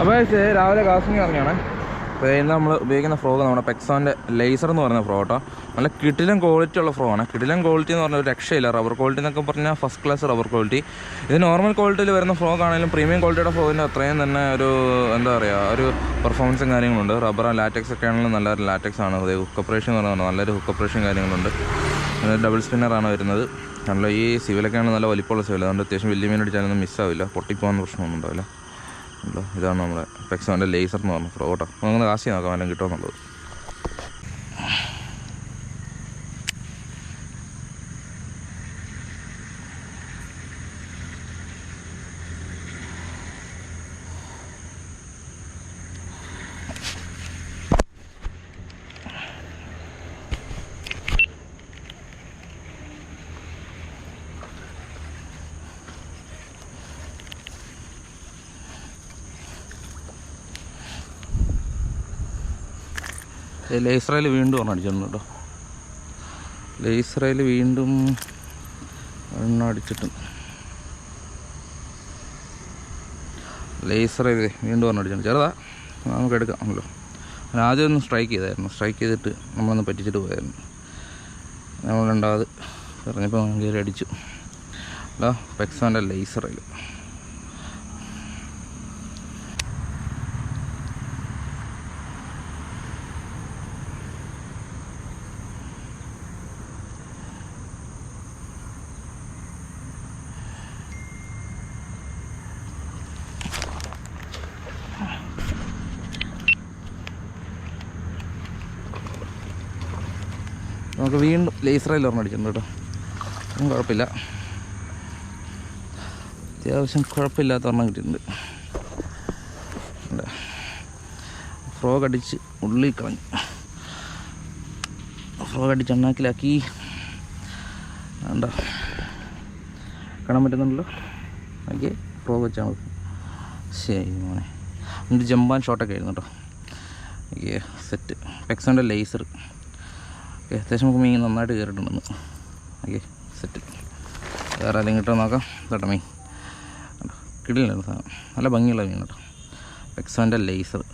അപ്പോൾ രാവിലെ കാസ്റ്റിംഗ് ഇറങ്ങിയാണ്. അപ്പോൾ ഇന്ന് നമ്മൾ ഉപയോഗിക്കുന്ന ഫ്രോഗ് നമ്മുടെ പെക്സോന്റെ ലേസർ എന്ന് പറയുന്ന ഫ്രോ കേട്ടോ. നല്ല കിടിലൻ ക്വാളിറ്റി ഉള്ള ഫ്രോ ആണ്. കിടിലൻ ക്വാളിറ്റി എന്ന് പറഞ്ഞാൽ ഒരു രക്ഷയില്ല. റബ്ബർ ക്വാളിറ്റി എന്നൊക്കെ പറഞ്ഞാൽ ഫസ്റ്റ് ക്ലാസ് റബ്ബർ ക്വാളിറ്റി ഇത് നോർമൽ ക്വാളിറ്റിയിൽ വരുന്ന ഫ്രോഗ് ആണെങ്കിലും പ്രീമിയം ക്വാളിറ്റിയുടെ ഫ്രോഗിന്റെ അത്രയും തന്നെ ഒരു എന്താ പറയുക ഒരു പെർഫോമൻസും കാര്യങ്ങളുണ്ട്. റബ്ബർ ലാറ്റക്സ് ഒക്കെ ആണെങ്കിലും നല്ലൊരു ലാറ്റക്സ് ആണ്. അതായത് ഹുക്ക് ഓപ്പറേഷൻ എന്ന് പറയുന്നത് നല്ലൊരു ഹുക്ക് ഓപ്പറേഷൻ കാര്യങ്ങളുണ്ട്. ഡബിൾ സ്പിന്നറാണ് വരുന്നത്. നല്ല ഈ സിവിലൊക്കെയാണ് നല്ല വലിപ്പമുള്ള സിവിൽ അതുകൊണ്ട് അത്യാവശ്യം വലിയ മീൻ അടിച്ചാലൊന്നും മിസ്സാവില്ല പൊട്ടിപ്പോകാൻ പ്രശ്നമൊന്നും ഉണ്ടാവില്ല. ഉണ്ടോ ഇതാണ് നമ്മുടെ പെക്സോന്റെ ലേസർ എന്ന് പറഞ്ഞ ഫ്രോട്ടോ അങ്ങനെ കാശി നോക്കാം വല്ലതും കിട്ടുമെന്നുള്ളത് ലേസറയിൽ വീണ്ടും ഒരെണ്ണം അടിച്ചിട്ടുണ്ട് കേട്ടോ. ലേസറയിൽ വീണ്ടും എണ്ണ അടിച്ചിട്ടുണ്ട് ലേസറയിൽ വീണ്ടും ഒരെണ്ണം അടിച്ചിട്ടുണ്ട്. ചെറുതാ. നമുക്ക് എടുക്കാമല്ലോ ഞാൻ ആദ്യം ഒന്ന് സ്ട്രൈക്ക് ചെയ്തായിരുന്നു. സ്ട്രൈക്ക് ചെയ്തിട്ട് നമ്മളൊന്ന് പറ്റിച്ചിട്ട് പോയായിരുന്നു. നമ്മൾ രണ്ടാമത് പറഞ്ഞപ്പോൾ കയറി അടിച്ചു. അല്ല പെക്സോന്റെ ലേസറയിൽ നമുക്ക് വീണ്ടും ലേസർ ഒരെണ്ണം അടിച്ചിട്ടുണ്ട് കേട്ടോ. ഒന്നും കുഴപ്പമില്ല. അത്യാവശ്യം കുഴപ്പമില്ലാത്ത ഒരെണ്ണം കിട്ടിയിട്ടുണ്ട്. ഫ്രോഗ് അടിച്ച് ഉള്ളിൽ കളഞ്ഞു. ഫ്രോഗ് അടിച്ച് എണ്ണാക്കിലാക്കി വേണ്ട. കാണാൻ പറ്റുന്നുണ്ടല്ലോ? ഓക്കെ ഫ്രോഗ് വെച്ചാൽ നമുക്ക് ശരി മോനെ. എന്നിട്ട് ജമ്പാൻ ഷോട്ടൊക്കെ ആയിരുന്നു കേട്ടോ. ഓക്കെ സെറ്റ് പെക്സോന്റെ ലേസർ ഓക്കെ അത്യാവശ്യം നമുക്ക് മീൻ നന്നായിട്ട് കയറിയിട്ടുണ്ടെന്ന്. ഓക്കെ സെറ്റ് വേറെ ആരെങ്കിലും കിട്ടുമോ നോക്കാം. കേട്ടോ മീൻ. കിടിലുണ്ട് സാധനം. നല്ല ഭംഗിയുള്ള മീൻ കേട്ടോ. എക്സോന്റെ ലേസർ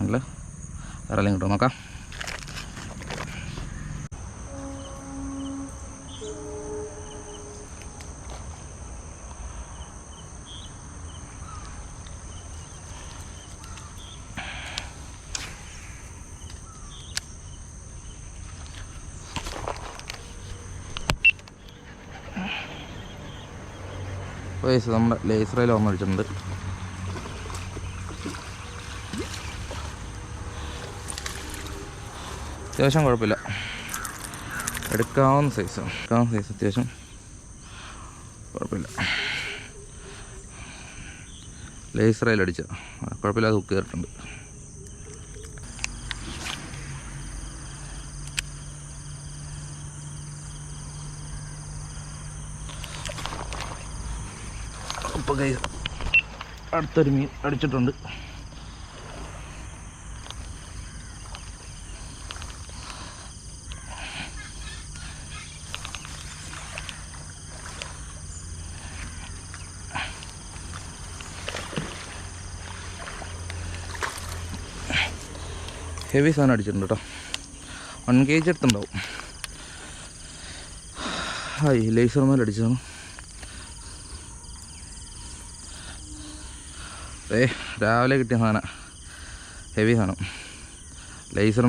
നല്ല വേറെ ആരെങ്കിലും കിട്ടുമോ നോക്കാം. വയസ്സ് നമ്മുടെ ലേസറയിൽ ഓർമ്മ അടിച്ചിട്ടുണ്ട്. അത്യാവശ്യം കുഴപ്പമില്ല. എടുക്കാവുന്ന സൈസ് എടുക്കാവുന്ന സൈസ് അത്യാവശ്യം കുഴപ്പമില്ല. ലേസറയിൽ അടിച്ച കുഴപ്പമില്ലാതെ ഹുക്ക് കയറിയിട്ടുണ്ട് അപ്പോൾ കൈ അടുത്തൊരു മീൻ അടിച്ചിട്ടുണ്ട്. ഹെവി സാധനം അടിച്ചിട്ടുണ്ട് കേട്ടോ വൺ കെ ജി എടുത്തുണ്ടാവും ഹായ് ലേസർ ഏ രാവിലെ കിട്ടിയ സാധനം. ഹെവി സാധനം. ലേസർ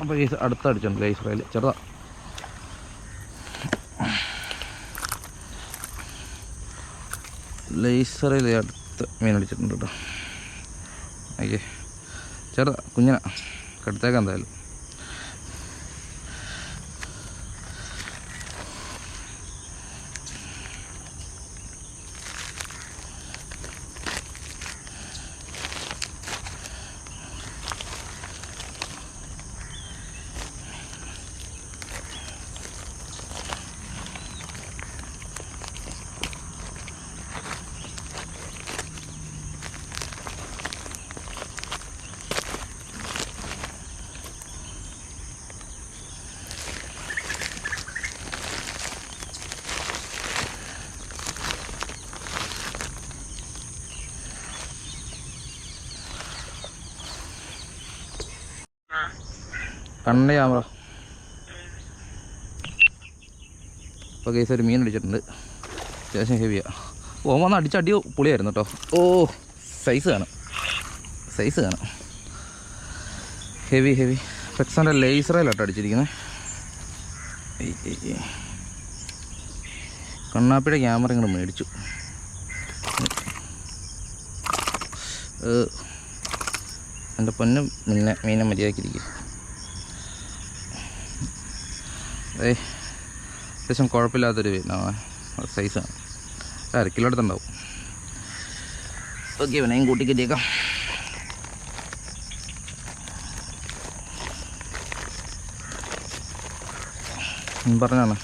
അപ്പോൾ ഈ അടുത്ത അടിച്ചിട്ടുണ്ട് ലേസറയിൽ ലേസറിൽ അടുത്ത് മീൻ അടിച്ചിട്ടുണ്ട് കേട്ടോ. ഓക്കെ. ചേട്ടാ കുഞ്ഞനാ കടുത്തേക്കാം എന്തായാലും. കണ്ണ ക്യാമറ. അപ്പോൾ കേസ് ഒരു മീൻ അടിച്ചിട്ടുണ്ട്. അത്യാവശ്യം ഹെവിയാ ഓ വന്ന് അടിച്ച അടി പുളിയായിരുന്നു കേട്ടോ ഓ സൈസ് കാണും. സൈസ് കാണും. ഹെവി ഹെവി ഫെക്സാന്റെ ലേസറയിലാട്ടോ അടിച്ചിരിക്കുന്നത്. കണ്ണാപ്പിയുടെ ക്യാമറ ഇങ്ങോട്ട് മേടിച്ചു. എന്റെ പൊന്നും മീനെ മീനെ മര്യാദക്കിരിക്കും ഏ അത്യാവശ്യം കുഴപ്പമില്ലാത്തൊരു സൈസാണ് അര കിലോ അടുത്തുണ്ടാവും. ഓക്കെ ഇവനെയും കൂട്ടി കിട്ടിയേക്കാം. പറഞ്ഞാണ്